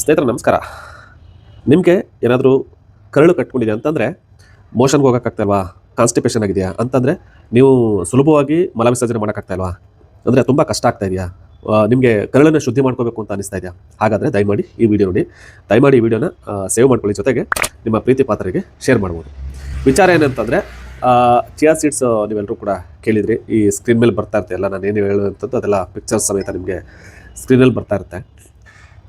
ಸ್ನೇಹಿತರೆ, ನಮಸ್ಕಾರ. ನಿಮಗೆ ಏನಾದರೂ ಕರಳು ಕಟ್ಕೊಂಡಿದೆ ಅಂತಂದರೆ ಮೋಷನ್ಗೆ ಹೋಗೋಕ್ಕಾಗ್ತಾಯಿಲ್ವಾ ಕಾನ್ಸ್ಟಿಪೇಷನ್ ಆಗಿದೆಯಾ? ಅಂತಂದರೆ ನೀವು ಸುಲಭವಾಗಿ ಮಲವಿಸರ್ಜನೆ ಮಾಡೋಕ್ಕಾಗ್ತಾಯಿಲ್ವಾ ಅಂದರೆ ತುಂಬ ಕಷ್ಟ ಆಗ್ತಾ ಇದೆಯಾ? ನಿಮಗೆ ಕರಳನ್ನು ಶುದ್ಧಿ ಮಾಡ್ಕೋಬೇಕು ಅಂತ ಅನಿಸ್ತಾ ಇದೆಯಾ? ಹಾಗಾದರೆ ದಯಮಾಡಿ ಈ ವಿಡಿಯೋ ನೋಡಿ. ದಯಮಾಡಿ ಈ ವಿಡಿಯೋನ ಸೇವ್ ಮಾಡ್ಕೊಳ್ಳಿ. ಜೊತೆಗೆ ನಿಮ್ಮ ಪ್ರೀತಿ ಪಾತ್ರರಿಗೆ ಶೇರ್ ಮಾಡ್ಬೋದು. ವಿಚಾರ ಏನಂತಂದರೆ ಚಿಯಾ ಸೀಡ್ಸ್ ನೀವೆಲ್ಲರೂ ಕೂಡ ಕೇಳಿದ್ರಿ. ಈ ಸ್ಕ್ರೀನ್ ಮೇಲೆ ಬರ್ತಾ ಇರ್ತೆ ಎಲ್ಲ. ನಾನು ಏನು ಹೇಳುವಂಥದ್ದು ಅದೆಲ್ಲ ಪಿಕ್ಚರ್ಸ್ ಸಮೇತ ನಿಮಗೆ ಸ್ಕ್ರೀನಲ್ಲಿ ಬರ್ತಾ ಇರುತ್ತೆ.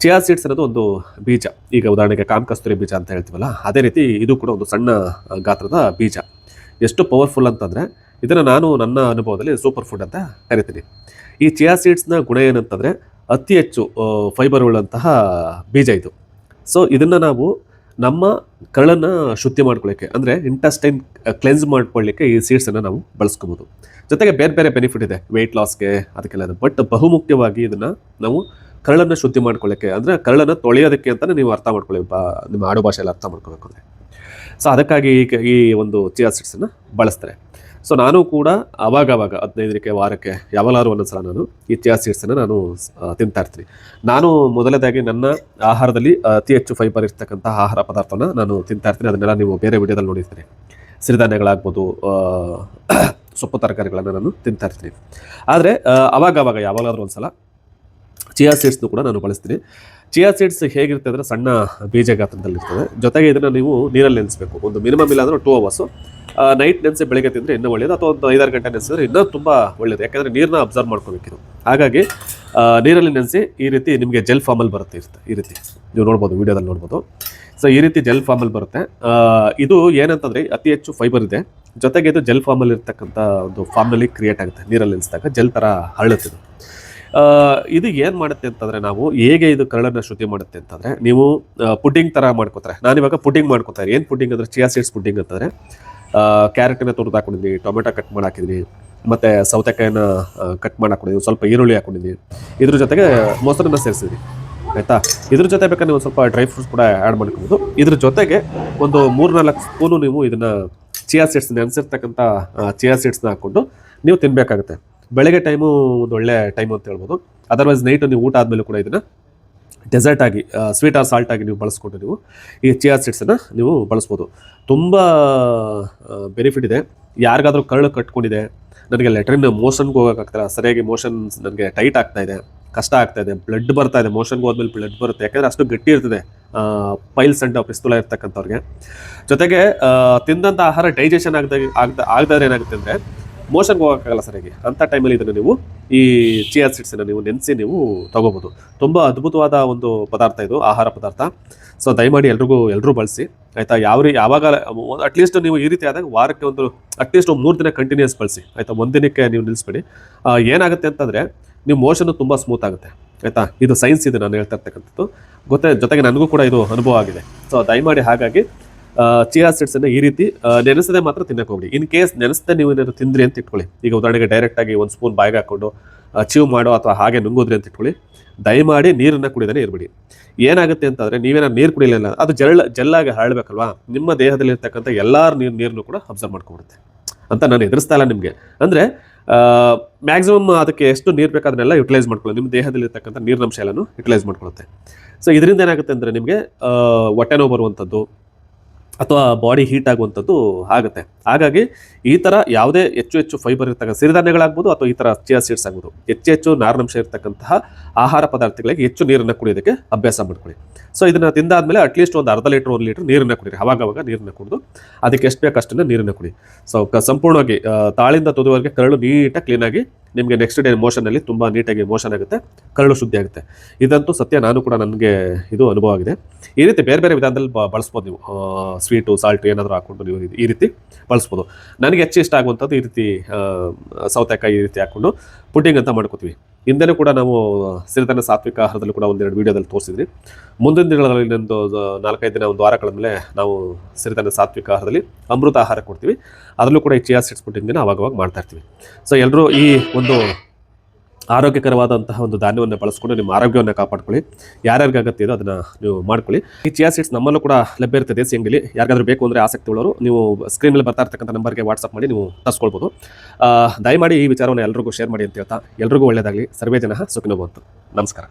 ಚಿಯಾ ಸೀಡ್ಸ್ ಅನ್ನೋದು ಒಂದು ಬೀಜ. ಈಗ ಉದಾಹರಣೆಗೆ ಕಾಮ್ ಕಸ್ತೂರಿ ಬೀಜ ಅಂತ ಹೇಳ್ತೀವಲ್ಲ, ಅದೇ ರೀತಿ ಇದು ಕೂಡ ಒಂದು ಸಣ್ಣ ಗಾತ್ರದ ಬೀಜ. ಎಷ್ಟು ಪವರ್ಫುಲ್ ಅಂತಂದರೆ, ಇದನ್ನು ನಾನು ನನ್ನ ಅನುಭವದಲ್ಲಿ ಸೂಪರ್ ಫುಡ್ ಅಂತ ಕರಿತೀನಿ. ಈ ಚಿಯಾ ಸೀಡ್ಸ್ನ ಗುಣ ಏನಂತಂದರೆ, ಅತಿ ಹೆಚ್ಚು ಫೈಬರ್ ಉಳ್ಳಂತಹ ಬೀಜ ಇದು. ಸೊ ಇದನ್ನು ನಾವು ನಮ್ಮ ಕರಳನ್ನು ಶುದ್ಧಿ ಮಾಡ್ಕೊಳ್ಳಿಕ್ಕೆ ಅಂದರೆ ಇಂಟಸ್ಟೈನ್ ಕ್ಲೆನ್ಸ್ ಮಾಡ್ಕೊಳ್ಳಿಕ್ಕೆ ಈ ಸೀಡ್ಸನ್ನು ನಾವು ಬಳಸ್ಕೋಬೋದು. ಜೊತೆಗೆ ಬೇರೆ ಬೇರೆ ಬೆನಿಫಿಟ್ ಇದೆ ವೆಯ್ಟ್ ಲಾಸ್ಗೆ ಅದಕ್ಕೆಲ್ಲ ಬಟ್ ಬಹುಮುಖ್ಯವಾಗಿ ಇದನ್ನು ನಾವು ಕರಳನ್ನು ಶುದ್ಧಿ ಮಾಡ್ಕೊಳ್ಳಿಕ್ಕೆ, ಅಂದರೆ ಕರಳನ್ನು ತೊಳೆಯೋದಕ್ಕೆ ಅಂತಲೇ ನೀವು ಅರ್ಥ ಮಾಡ್ಕೊಳ್ಳಿ ನಿಮ್ಮ ಆಡು ಭಾಷೆಯಲ್ಲಿ ಅರ್ಥ ಮಾಡ್ಕೊಬೇಕು ಸೊ ಅದಕ್ಕಾಗಿ ಈ ಈ ಒಂದು ಚಿಯಾ ಸೀಡ್ಸನ್ನು ಬಳಸ್ತಾರೆ. ಸೊ ನಾನು ಕೂಡ ಅವಾಗವಾಗ ಅವಾಗ ಹದಿನೈದಕ್ಕೆ ವಾರಕ್ಕೆ ಯಾವಾಗಲಾದ್ರೂ ಒಂದೊಂದ್ಸಲ ನಾನು ಈ ಚಿಯಾ ನಾನು ತಿಂತಾ ಇರ್ತೀನಿ. ನಾನು ಮೊದಲನೇದಾಗಿ ನನ್ನ ಆಹಾರದಲ್ಲಿ ಅತಿ ಹೆಚ್ಚು ಫೈಬರ್ ಇರ್ತಕ್ಕಂಥ ಆಹಾರ ಪದಾರ್ಥನ ನಾನು ತಿಂತಾ ಇರ್ತೀನಿ. ಅದನ್ನೆಲ್ಲ ನೀವು ಬೇರೆ ವಿಡಿಯೋದಲ್ಲಿ ನೋಡಿರ್ತೀನಿ ಸಿರಿಧಾನ್ಯಗಳಾಗ್ಬೋದು ಸೊಪ್ಪು ತರಕಾರಿಗಳನ್ನು ನಾನು ತಿಂತಾ ಇರ್ತೀನಿ. ಆದರೆ ಅವಾಗ ಅವಾಗ ಯಾವಾಗಾದ್ರೂ ಒಂದ್ಸಲ ಚಿಯಾ ಸೀಡ್ಸ್ನು ಕೂಡ ನಾನು ಬಳಸ್ತೀನಿ. ಚಿಯಾ ಸೀಡ್ಸ್ ಹೇಗಿರುತ್ತೆ ಅಂದರೆ ಸಣ್ಣ ಬೀಜ ಗಾತ್ರದಲ್ಲಿರ್ತದೆ. ಜೊತೆಗೆ ಇದನ್ನು ನೀವು ನೀರಲ್ಲಿ ನೆನೆಸಬೇಕು. ಒಂದು ಮಿನಿಮಮ್ ಇಲ್ಲ ಅಂದರೆ ಟೂ ಅವರ್ಸು ನೈಟ್ ನೆನೆಸಿ ಬೆಳಗ್ಗೆ ತಿಂದರೆ ಇನ್ನೂ ಒಳ್ಳೆಯದು ಅಥವಾ ಒಂದು ಐದಾರು ಗಂಟೆ ನೆನೆಸಿದ್ರೆ ಇನ್ನೂ ತುಂಬ ಒಳ್ಳೆಯದು ಯಾಕಂದರೆ ನೀರನ್ನ ಅಬ್ಸರ್ವ್ ಮಾಡ್ಕೋಬೇಕಿದು ಹಾಗಾಗಿ ನೀರಲ್ಲಿ ನೆನೆಸಿ ಈ ರೀತಿ ನಿಮಗೆ ಜೆಲ್ ಫಾರ್ಮಲ್ಲಿ ಬರುತ್ತೆ ಇರುತ್ತೆ ಈ ರೀತಿ. ನೀವು ನೋಡ್ಬೋದು, ವಿಡಿಯೋದಲ್ಲಿ ನೋಡ್ಬೋದು. ಸೊ ಈ ರೀತಿ ಜೆಲ್ ಫಾರ್ಮಲ್ಲಿ ಬರುತ್ತೆ. ಇದು ಏನಂತಂದರೆ ಅತಿ ಹೆಚ್ಚು ಫೈಬರ್ ಇದೆ. ಜೊತೆಗೆ ಇದು ಜೆಲ್ ಫಾರ್ಮಲ್ಲಿ ಇರ್ತಕ್ಕಂಥ ಒಂದು ಫಾರ್ಮ್ನಲ್ಲಿ ಕ್ರಿಯೇಟ್ ಆಗುತ್ತೆ. ನೀರಲ್ಲಿ ನೆನೆಸಿದಾಗ ಜೆಲ್ ಥರ ಹರಳುತ್ತೆ ಇದು ಏನು ಮಾಡುತ್ತೆ ಅಂತಂದರೆ ನಾವು ಹೇಗೆ ಇದು ಕರಳನ್ನು ಶುದ್ಧಿ ಮಾಡುತ್ತೆ ಅಂತಂದರೆ ನೀವು ಪುಡ್ಡಿಂಗ್ ಥರ ಮಾಡ್ಕೋತಾರೆ. ಇವಾಗ ಪುಡ್ಡಿಂಗ್ ಮಾಡ್ಕೋತಾರೆ ಏನು ಪುಡ್ಡಿಂಗ್ ಅಂದರೆ ಚಿಯಾ ಸೀಡ್ಸ್ ಪುಡ್ಡಿಂಗ್ ಅಂತಂದರೆ ಕ್ಯಾರೆಟನ್ನು ತುರಿದು ಹಾಕೊಂಡಿದ್ದೀನಿ ಟೊಮೆಟೊ ಕಟ್ ಮಾಡಿ ಮತ್ತು ಸೌತೆಕಾಯಿನ ಕಟ್ ಮಾಡಿ ಹಾಕೊಂಡಿದ್ವಿ ಸ್ವಲ್ಪ ಈರುಳ್ಳಿ ಹಾಕೊಂಡಿದ್ವಿ. ಇದ್ರ ಜೊತೆಗೆ ಮೊಸರನ್ನ ಸೇರಿಸಿದ್ವಿ. ಆಯಿತಾ? ಇದ್ರ ಜೊತೆ ಬೇಕಾದ್ರೆ ನೀವು ಸ್ವಲ್ಪ ಡ್ರೈ ಫ್ರೂಟ್ಸ್ ಕೂಡ ಆ್ಯಡ್ ಮಾಡ್ಕೊಬೋದು. ಇದ್ರ ಜೊತೆಗೆ ಒಂದು ಮೂರು ನಾಲ್ಕು ಸ್ಪೂನು ನೀವು ಇದನ್ನು ಚಿಯಾ ಸೀಡ್ಸ್ ನೆನೆಸಿರ್ತಕ್ಕಂಥ ಚಿಯಾ ಸೀಡ್ಸ್ನ ಹಾಕ್ಕೊಂಡು ನೀವು ತಿನ್ನಬೇಕಾಗುತ್ತೆ ಬೆಳಗ್ಗೆ ಟೈಮು ಒಂದು ಒಳ್ಳೆ ಟೈಮು ಅಂತ ಹೇಳ್ಬೋದು. ಅದರ್ವೈಸ್ ನೈಟು ನೀವು ಊಟ ಆದಮೇಲೆ ಕೂಡ ಇದನ್ನು ಡೆಸರ್ಟ್ ಆಗಿ ಸ್ವೀಟ್ ಆರ್ ಸಾಲ್ಟ್ ಆಗಿ ನೀವು ಬಳಸ್ಕೊಂಡು ನೀವು ಈ ಚಿಯಾ ಸೀಡ್ಸನ್ನು ನೀವು ಬಳಸ್ಬೋದು. ತುಂಬ ಬೆನಿಫಿಟ್ ಇದೆ. ಯಾರಿಗಾದರೂ ಕರಳು ಕಟ್ಕೊಂಡಿದೆ, ನನಗೆ ಲೆಟ್ರಿನ್ ಮೋಷನ್ಗೆ ಹೋಗೋಕ್ಕಾಗ್ತಾರ ಸರಿಯಾಗಿ ಮೋಷನ್ ನನಗೆ ಟೈಟ್ ಆಗ್ತಾ ಇದೆ, ಕಷ್ಟ ಆಗ್ತಾ ಇದೆ ಬ್ಲಡ್ ಬರ್ತಾ ಇದೆ ಮೋಷನ್ಗೆ ಹೋದ್ಮೇಲೆ ಬ್ಲಡ್ ಬರುತ್ತೆ. ಯಾಕಂದರೆ ಅಷ್ಟು ಗಟ್ಟಿ ಇರ್ತದೆ ಪೈಲ್ಸ್ ಅಂಡ್ ಪಿಸ್ತೂಲ ಇರ್ತಕ್ಕಂಥವ್ರಿಗೆ. ಜೊತೆಗೆ ತಿಂದಂಥ ಆಹಾರ ಡೈಜೆಷನ್ ಆಗದಾಗ, ಆಗ್ದ ಆಗದಾದ್ರೆ ಏನಾಗುತ್ತೆ ಅಂದರೆ ಮೋಷನ್ಗೆ ಹೋಗೋಕ್ಕಾಗಲ್ಲ ಸರಿಯಾಗಿ ಅಂಥ ಟೈಮಲ್ಲಿ ಇದನ್ನು ನೀವು ಈ ಚಿಯಾ ಸೀಡ್ಸನ್ನು ನೀವು ನೆನೆಸಿ ನೀವು ತೊಗೋಬೋದು. ತುಂಬ ಅದ್ಭುತವಾದ ಒಂದು ಪದಾರ್ಥ ಇದು, ಆಹಾರ ಪದಾರ್ಥ. ಸೊ ದಯಮಾಡಿ ಎಲ್ರಿಗೂ ಎಲ್ಲರೂ ಬಳಸಿ. ಆಯಿತಾ? ಯಾವ ರೀ, ಯಾವಾಗ ಅಟ್ಲೀಸ್ಟ್ ನೀವು ಈ ರೀತಿ ಆದಾಗ ವಾರಕ್ಕೆ ಒಂದು ಅಟ್ಲೀಸ್ಟ್ ಒಂದು ಮೂರು ದಿನ ಕಂಟಿನ್ಯೂಸ್ ಬಳಸಿ. ಆಯಿತಾ? ಒಂದಿನಕ್ಕೆ ನೀವು ನಿಲ್ಲಿಸ್ಬೇಡಿ ಏನಾಗುತ್ತೆ ಅಂತಂದರೆ ನೀವು ಮೋಷನ್ ತುಂಬ ಸ್ಮೂತ್ ಆಗುತ್ತೆ. ಆಯಿತಾ? ಇದು ಸೈನ್ಸ್ ಇದೆ ನಾನು ಹೇಳ್ತಾ ಇರ್ತಕ್ಕಂಥದ್ದು. ಗೊತ್ತೇ? ಜೊತೆಗೆ ನನಗೂ ಕೂಡ ಇದು ಅನುಭವ ಆಗಿದೆ. ಸೊ ದಯಮಾಡಿ ಹಾಗಾಗಿ ಚಿಯಾ ಸೀಡ್ಸನ್ನು ಈ ರೀತಿ ನೆನೆಸದೆ ಮಾತ್ರ ತಿನ್ನಕ್ಕೆ ಹೋಗ್ಬಿಡಿ. ಇನ್ ಕೇಸ್ ನೆನೆಸದೆ ನೀವು ಏನಾದ್ರು ತಿಂದ್ರಿ ಅಂತ ಇಟ್ಕೊಳ್ಳಿ. ಈಗ ಉದಾಹರಣೆಗೆ ಡೈರೆಕ್ಟಾಗಿ ಒಂದು ಸ್ಪೂನ್ ಬಾಯಿಗೆ ಹಾಕೊಂಡು ಚೀವ್ ಮಾಡೋ ಅಥವಾ ಹಾಗೆ ನುಂಗೋದ್ರಿ ಅಂತ ಇಟ್ಕೊಳ್ಳಿ. ದಯಮಾಡಿ ನೀರನ್ನು ಕುಡಿದೇ ಇರಬೇಡಿ. ಏನಾಗುತ್ತೆ ಅಂತಂದರೆ ನೀವೇನಾದ್ರು ನೀರು ಕುಡಿಲಿಲ್ಲ ಅದು ಜಲ್, ಜಲ್ಲಾಗಿ ಹರಳಬೇಕಲ್ವಾ ನಿಮ್ಮ ದೇಹದಲ್ಲಿ ದೇಹದಲ್ಲಿರ್ತಕ್ಕಂಥ ಎಲ್ಲಾರ ನೀರು ನೀರನ್ನು ಕೂಡ ಅಬ್ಸರ್ವ್ ಮಾಡ್ಕೊಬಿಡುತ್ತೆ. ಅಂತ ನಾನು ಎದುರಿಸ್ತಾ ಇಲ್ಲ ನಿಮಗೆ. ಅಂದರೆ ಮ್ಯಾಕ್ಸಿಮಮ್ ಅದಕ್ಕೆ ಎಷ್ಟು ನೀರು ಅದನ್ನೆಲ್ಲ ಯುಟಿಲೈಸ್ ಮಾಡ್ಕೊಳ್ಳಿ. ನಿಮ್ಮ ದೇಹದಲ್ಲಿ ದೇಹದಲ್ಲಿರ್ತಕ್ಕಂಥ ನೀರಿನಂಶ ಎಲ್ಲನೂ ಯುಟಿಲೈಸ್ ಮಾಡ್ಕೊಳ್ಳುತ್ತೆ ಸೊ ಇದರಿಂದ ಏನಾಗುತ್ತೆ ಅಂದರೆ ನಿಮಗೆ ಹೊಟ್ಟೆ ನೋವು ಬರುವಂಥದ್ದು ಅಥವಾ ಬಾಡಿ ಹೀಟ್ ಆಗುವಂಥದ್ದು ಆಗುತ್ತೆ. ಹಾಗಾಗಿ ಈ ಥರ ಯಾವುದೇ ಹೆಚ್ಚು ಹೆಚ್ಚು ಫೈಬರ್ ಇರ್ತಕ್ಕಂಥ ಸಿರಿಧಾನ್ಯಗಳಾಗ್ಬೋದು ಅಥವಾ ಈ ಥರ ಚಿಯಾ ಸೀಡ್ಸ್ ಆಗ್ಬೋದು. ಹೆಚ್ಚು ಹೆಚ್ಚು ನಾರಿನಂಶ ಇರ್ತಕ್ಕಂತಹ ಆಹಾರ ಪದಾರ್ಥಗಳಿಗೆ ಹೆಚ್ಚು ನೀರನ್ನು ಕುಡಿಯೋದಕ್ಕೆ ಅಭ್ಯಾಸ ಮಾಡ್ಕೊಳ್ಳಿ. ಸೊ ಇದನ್ನು ತಿಂದಾದ್ಮೇಲೆ ಅಟ್ಲೀಸ್ಟ್ ಒಂದು ಅರ್ಧ ಲೀಟ್ರ್ ಒಂದು ಲೀಟ್ರ್ ನೀರನ್ನು ಕುಡಿರಿ ಅವಾಗವಾಗ ಅವಾಗ ನೀರನ್ನು ಕುಡಿದು ಅದಕ್ಕೆ ಎಷ್ಟು ಬೇಕು ಅಷ್ಟನ್ನು ನೀರನ್ನು ಕುಡಿ. ಸೊ ಸಂಪೂರ್ಣವಾಗಿ ತಾಳಿಂದ ತುದುವರೆಗೆ ಕರಳು ನೀಟಾಗಿ ಕ್ಲೀನಾಗಿ ನಿಮಗೆ ನೆಕ್ಸ್ಟ್ ಡೇ ಮೋಷನಲ್ಲಿ ತುಂಬ ನೀಟಾಗಿ ಮೋಷನ್ ಆಗುತ್ತೆ, ಕರಳು ಶುದ್ಧಿ ಆಗುತ್ತೆ. ಇದಂತೂ ಸತ್ಯ, ನಾನು ಕೂಡ ನನಗೆ ಇದು ಅನುಭವ ಆಗಿದೆ. ಈ ರೀತಿ ಬೇರೆ ಬೇರೆ ವಿಧಾನದಲ್ಲಿ ಬಳಸ್ಬೋದು ನೀವು. ಸ್ವೀಟು ಸಾಲ್ಟು ಏನಾದರೂ ಹಾಕ್ಕೊಂಡು ನೀವು ಈ ರೀತಿ ಬಳಸ್ಬೋದು. ನನಗೆ ಹೆಚ್ಚು ಇಷ್ಟ ಆಗುವಂಥದ್ದು ಈ ರೀತಿ ಸೌತೆಕಾಯಿ ಈ ರೀತಿ ಹಾಕ್ಕೊಂಡು ಪುಡ್ಡಿಂಗ್ ಅಂತ ಮಾಡ್ಕೋತೀವಿ. ಹಿಂದೆನೂ ಕೂಡ ನಾವು ಸಿರಿಧಾನ್ಯ ಸಾತ್ವಿಕ ಆಹಾರದಲ್ಲಿ ಕೂಡ ಒಂದೆರಡು ವೀಡಿಯೋದಲ್ಲಿ ತೋರಿಸಿದ್ರಿ. ಮುಂದಿನ ದಿನಗಳಲ್ಲಿ ಇನ್ನೊಂದು ನಾಲ್ಕೈದು ದಿನ ಒಂದು ವಾರಗಳ ಕಳೆದ್ಮೇಲೆ ನಾವು ಸಿರಿಧಾನ್ಯ ಸಾತ್ವಿಕ ಆಹಾರದಲ್ಲಿ ಅಮೃತ ಆಹಾರ ಕೊಡ್ತೀವಿ. ಅದರಲ್ಲೂ ಕೂಡ ಈ ಚಿಯಾ ಸೀಡ್ಸ್ ಪುಡ್ಡಿಂಗನ್ನು ಅವಾಗ ಅವಾಗ ಮಾಡ್ತಾ ಇರ್ತೀವಿ. ಸೊ ಎಲ್ಲರೂ ಈ ಒಂದು ಆರೋಗ್ಯಕರವಾದಂತಹ ಒಂದು ಧಾನ್ಯವನ್ನು ಬಳಸ್ಕೊಂಡು ನಿಮ್ಮ ಆರೋಗ್ಯವನ್ನು ಕಾಪಾಡ್ಕೊಳ್ಳಿ. ಯಾರ್ಯಾರಿಗೆ ಅಗತ್ಯ ಇದೋ ಅದನ್ನು ನೀವು ಮಾಡ್ಕೊಳ್ಳಿ. ಈ ಚಿಯಾ ಸೀಡ್ಸ್ ನಮ್ಮಲ್ಲೂ ಕೂಡ ಲಭ್ಯ ಇರುತ್ತೆ ದೇಸಿ ಅಂಗಡಿಲಿ ಯಾರಿಗಾದ್ರೂ ಬೇಕು ಅಂದರೆ ಆಸಕ್ತಿ ಉಳ್ಳವರು ನೀವು ಸ್ಕ್ರೀನಲ್ಲಿ ಬರ್ತಾ ಇರ್ತಕ್ಕಂಥ ನಂಬರ್ಗೆ ವಾಟ್ಸಪ್ ಮಾಡಿ ನೀವು ತರಿಸ್ಕೊಳ್ಬೋದು. ದಯಮಾಡಿ ಈ ವಿಚಾರವನ್ನು ಎಲ್ರಿಗೂ ಶೇರ್ ಮಾಡಿ ಅಂತ ಹೇಳ್ತಾ, ಎಲ್ರಿಗೂ ಒಳ್ಳೆಯದಾಗಲಿ ಸರ್ವೇ ಜನ ಸುಖಿನೋ ಬಂತು ನಮಸ್ಕಾರ.